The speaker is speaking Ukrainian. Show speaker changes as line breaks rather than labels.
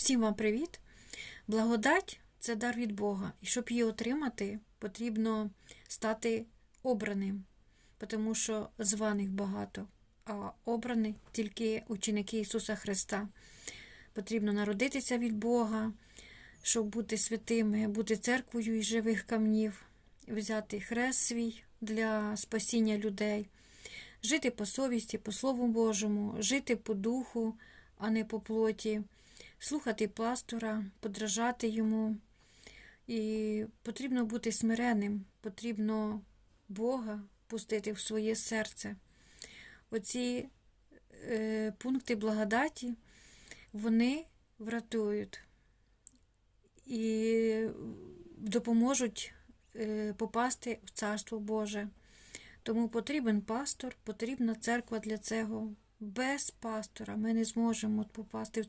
Всім вам привіт! Благодать це дар від Бога, і щоб її отримати, потрібно стати обраним, тому що званих багато, а обрані тільки ученики Ісуса Христа. Потрібно народитися від Бога, щоб бути святими, бути церквою із живих камнів, взяти хрест свій для спасіння людей, жити по совісті, по Слову Божому, жити по духу, а не по плоті слухати пастора, подражати йому. І потрібно бути смиренним, потрібно Бога пустити в своє серце. Оці е, пункти благодаті, вони врятують і допоможуть е, попасти в Царство Боже. Тому потрібен пастор, потрібна церква для цього. Без пастора ми не зможемо попасти в царство.